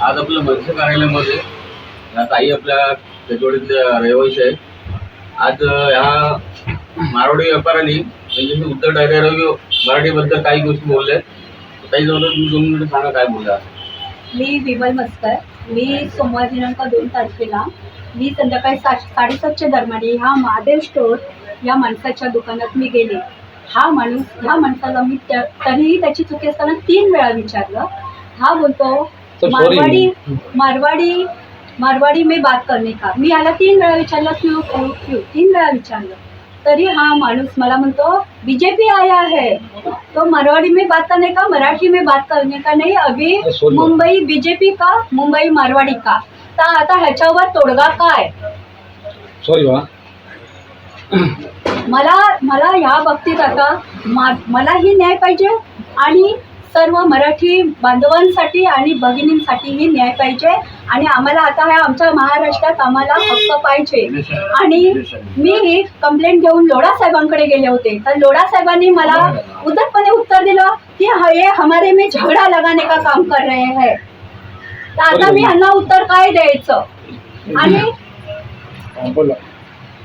आज आपलं मत्स्य कार्यालयामध्ये ताई आपल्या तेजवाडीतल्या रहिवासी आहेत. आज ह्या मारवाडी व्यापाऱ्यांनी त्यांच्याशी म्हणजे उत्तर डायरेक्ट मराठीबद्दल काही गोष्टी बोलल्या ताई जवळ तुम्ही दोन मिनिटं सांगा काय बोलला मी विमल मस्कर. मी सोमवार दिनांक दोन तारखेला मी संध्याकाळी सा साडेसातच्या दरम्यान ह्या महादेव स्टोर या माणसाच्या दुकानात मी गेले. हा माणूस ह्या माणसाला मी त्या तरीही त्याची चुकी असताना तीन वेळा विचारलं. हा बोलतो sorry. मारवाडी मारवाडी मारवाडी में बात करने का? मी याला तीन वेळा विचारलं क्यू क्यू क्यू? तीन वेळा विचारलं. तरी हा माणूस मला म्हणतो बीजेपी आया है तो मारवाड़ी में बात करने का मराठी में बात करने का नहीं? अभी अरे. मुंबई बीजेपी का मुंबई मारवाडी का? तर आता ह्याच्यावर तोडगा काय? सॉरी बा मला मला ह्या बाबतीत आता मा मलाही न्याय पाहिजे आणि सर्व मराठी बांधवांसाठी आणि भगिनींसाठीही न्याय पाहिजे. आणि आम्हाला आता ह्या आमच्या महाराष्ट्रात आम्हाला हक्क पाहिजे. आणि मी ही कंप्लेंट घेऊन लोढा साहेबांकडे गेले होते. तर लोढा साहेबांनी मला उद्धटपणे उत्तर दिलं की ह- हमारे में झगडा लगाने का काम कर रहे हैं. तर आता मी ह्यांना उत्तर काय द्यायचं? आणि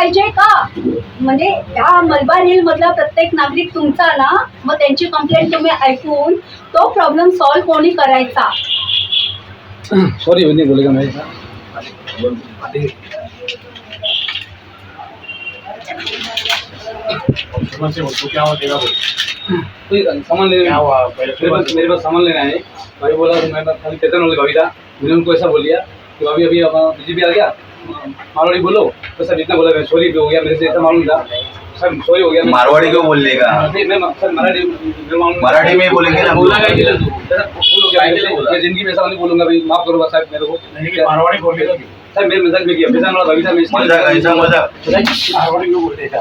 पाहिजे का? म्हणजे ह्या मलबार हिल मधला प्रत्येक नागरिक तुमचा ना मग त्यांची कंप्लेंट तुम्ही ऐकून तो प्रॉब्लेम सॉल्व्ह कोणी करायचा? सॉरी सामान लेने क्या हुआ? मेरे पास मेरे पास सामान लेना है। भाई बोला तो मैं खाली चेतन वाले भाभी था मैंने उनको ऐसा बोल दिया कि भाभी अभी बीजेपी आ गया। मारवाड़ी बोलो. तो सर इतना बोला सॉरी हो गया मेरे से ऐसा मालूम था। सर सॉरी हो गया मारवाड़ी क्यों बोल देगा नहीं, मैं सर मराठी मराठी में बोलेंगे ना बोला काय केलं तू? हो जिंदगी में ऐसा नहीं बोलूंगा भाई माफ करो साहब मेरे को। मारवाडी बोलले का सर मेरे मजाक में किया। बेजान वाला भाभी था मैं इसलिए- मजाक ऐसा मजाक। मारवाडी क्यों बोलते का?